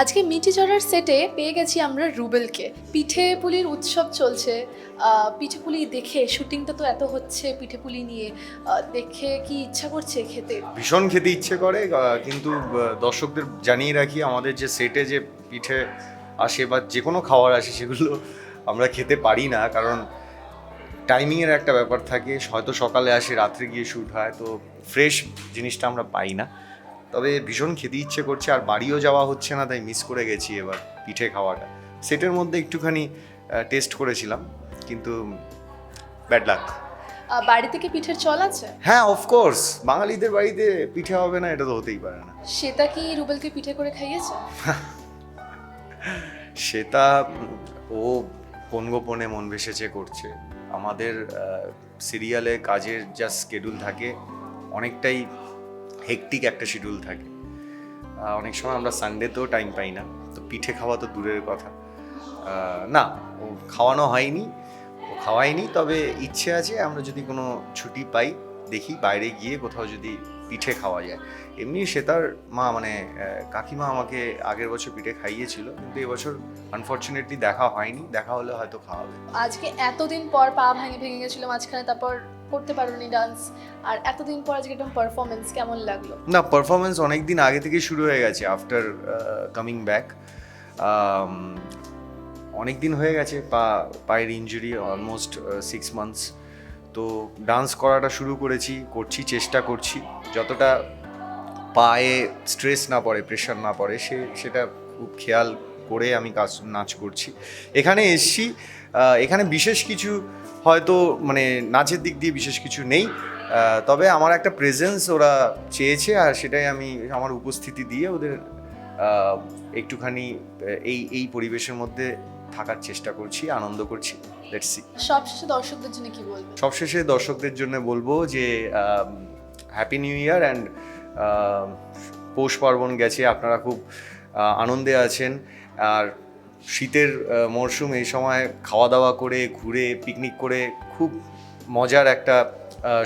আজকে মিঠি চড়ার সেটে পেয়ে গেছি আমরা রুবেলকে। পিঠে পুলির উৎসব চলছে। পিঠে পুলি দেখে, শুটিংটা তো এত হচ্ছে পিঠে পুলি নিয়ে। দেখে কি ইচ্ছা করছে খেতে? ভীষণ খেতে ইচ্ছে করে কিন্তু দর্শকদের জানিয়ে রাখি, আমাদের যে সেটে যে পিঠে আসে বা যে কোনো খাবার আসে সেগুলো আমরা খেতে পারি না, কারণ টাইমিংয়ের একটা ব্যাপার থাকে। হয়তো সকালে আসে, রাত্রে গিয়ে শ্যুট হয়, তো ফ্রেশ জিনিসটা আমরা পাই না। তবে ভীষণ খেতে ইচ্ছে করছে আর বাড়িও যাওয়া হচ্ছে না তাই মিস করে গেছি এবার পিঠে খাওয়াটা। সেটের মধ্যে একটুখানি টেস্ট করেছিলাম কিন্তু ব্যাড লাক বাড়ি থেকে পিঠের চল আছে? হ্যাঁ অফকোর্স বাঙালিদের বাড়িতে পিঠে হবে না এটা তো হতেই পারে না। সেটা কি রুবেলকে পিঠে করে খাইয়েছে? সেটা ও কোন গোপনে মন ভেসেছে করছে। আমাদের সিরিয়ালে কাজের যা স্কেডিউল থাকে অনেকটাই হেকটিক একটা শিডিউল থাকে। অনেক সময় আমরা সানডেতেও টাইম পাই না, তো পিঠে খাওয়া তো দূরের কথা। না, ও খাওয়ানো হয়নি, ও খাওয়াইনি তবে ইচ্ছে আছে আমরা যদি কোনো ছুটি পাই, দেখি বাইরে গিয়ে কোথাও যদি পিঠে খাওয়া যায়। এমনি সেতার মা মানে কাকিমা আমাকে আগের বছর পিঠে খাইয়েছিল, কিন্তু এবছর আনফর্চুনেটলি দেখা হয়নি, দেখা হলে হয়তো খাওয়াবে। আজকে এতদিন পর পা ভেঙে ভেঙে গেছিল মাঝখানে, তারপর করতে পারোনি ডান্স আর এতদিন পর আজকে একটা পারফরমেন্স কেমন লাগল? না পারফরমেন্স অনেক দিন আগে থেকে শুরু হয়ে গেছে আফটার কামিং ব্যাক অনেক দিন হয়ে গেছে, পা, পায়ের ইঞ্জুরি অলমোস্ট সিক্স মান্থস তো ডান্স করাটা শুরু করেছি, করছি, চেষ্টা করছি। যতটা পায়ে স্ট্রেস না পড়ে প্রেশার না পড়ে, সে, সেটা খুব খেয়াল করে আমি কাজ নাচ করছি। এখানে এসছি এখানে বিশেষ কিছু হয়তো মানে নাচের দিক দিয়ে বিশেষ কিছু নেই তবে আমার একটা প্রেজেন্স ওরা চেয়েছে আর সেটাই আমি আমার উপস্থিতি দিয়ে ওদের একটুখানি এই এই পরিবেশের মধ্যে থাকার চেষ্টা করছি আনন্দ করছি। লেটস সি সবশেষে দর্শকদের জন্য কি বলবে সবশেষে দর্শকদের জন্য বলব যে happy new year and Poush Parban গেছে আপনারা খুব আনন্দে আছেন। আর শীতের মরশুম এই সময় খাওয়া দাওয়া করে, ঘুরে পিকনিক করে খুব মজার একটা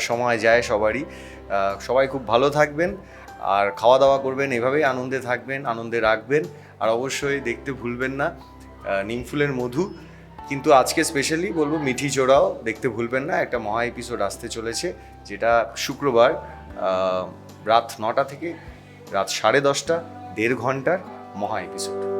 সময় যায় সবারই। সবাই খুব ভালো থাকবেন আর খাওয়া দাওয়া করবেন, এভাবেই আনন্দে থাকবেন, আনন্দে রাখবেন। আর অবশ্যই দেখতে ভুলবেন না নিমফুলের মধু। কিন্তু আজকে স্পেশালি বলব মিঠি চোরাও দেখতে ভুলবেন না, একটা মহা এপিসোড আসতে চলেছে, যেটা শুক্রবার রাত নটা থেকে রাত সাড়ে দশটা, দেড় ঘণ্টার মহা এপিসোড